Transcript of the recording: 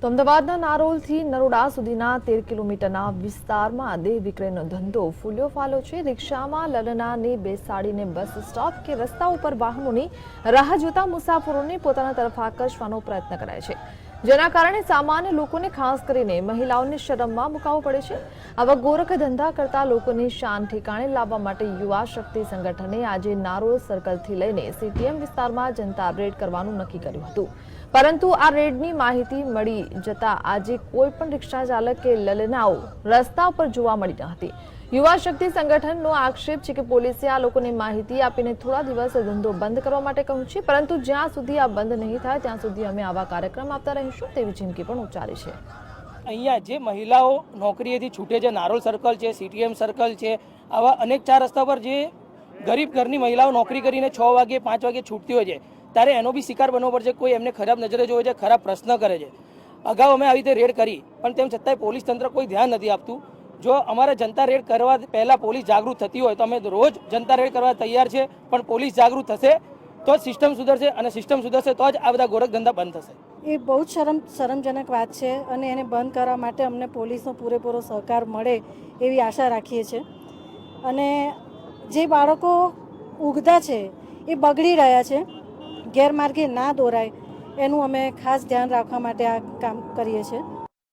તો અમદાવાદના નારોલથી નરોડા સુધીના તેર કિલોમીટરના વિસ્તારમાં દેહ વિક્રયનો ધંધો ફૂલ્યો ફાલો છે. રિક્ષામાં લલનાને બેસાડીને બસ સ્ટોપ કે રસ્તા ઉપર વાહનોની રાહ જોતા મુસાફરોને પોતાના તરફ આકર્ષવાનો પ્રયત્ન કરાય છે. જેના કારણે સામાન્ય લોકોને ખાસ કરીને મહિલાઓને શરમમાં મુકાવવો પડે છે. આવા ગોરખ ધંધા કરતા લોકોની શાન ઠેકાણે લાવવા માટે યુવા શક્તિ સંગઠને આજે નારોલ સર્કલથી લઈને સીટીએમ વિસ્તારમાં જનતા રેડ કરવાનું નક્કી કર્યું હતું. પરંતુ આ રેડની માહિતી મળી જતા આજે કોઈ પણ રિક્ષા ચાલક કે લલનાઓ રસ્તા પર જોવા મળી ન હતી. યુવા શક્તિ સંગઠનનો આક્ષેપ છે કે પોલીસે આ લોકોને માહિતી આપીને થોડા દિવસ ધંધો બંધ કરવા માટે કહ્યું છે, પરંતુ જ્યાં સુધી આ બંધ નહીં થાય, ત્યાં સુધી અમે આવા કાર્યક્રમ આપતા રહીશું તેવી ચીમકી પણ ઉચ્ચારી છે. અહીંયા જે મહિલાઓ નોકરીએથી છૂટે છે, નારોલ સર્કલ છે, સીટીએમ સર્કલ છે, આવા અનેક ચાર રસ્તા પર જે ગરીબ ઘરની મહિલાઓ નોકરી કરીને છ વાગે, પાંચ વાગે છૂટતી હોય છે, ત્યારે એનો બી શિકાર બનવો પડશે, કોઈ એમને ખરાબ નજરે જોવે છે, ખરાબ પ્રશ્ન કરે છે. અગાઉ અમે આવી રીતે રેડ કરી, પણ તેમ છતાંય પોલીસ તંત્ર કોઈ ધ્યાન નથી આપતું. જો અમારે જનતા રેડ કરવા પહેલાં પોલીસ જાગૃત થતી હોય તો અમે રોજ જનતા રેડ કરવા તૈયાર છે, પણ પોલીસ જાગૃત થશે તો જ સિસ્ટમ સુધરશે અને સિસ્ટમ સુધરશે તો જ આ બધા ગોરખધંધા બંધ થશે. એ બહુ જ શરમ શરમજનક વાત છે અને એને બંધ કરવા માટે અમને પોલીસનો પૂરેપૂરો સહકાર મળે એવી આશા રાખીએ છીએ અને જે બાળકો ઉગતા છે એ બગડી રહ્યા છે, ગેરમાર્ગે ના દોરાય એનું અમે ખાસ ધ્યાન રાખવા માટે આ કામ કરીએ છીએ.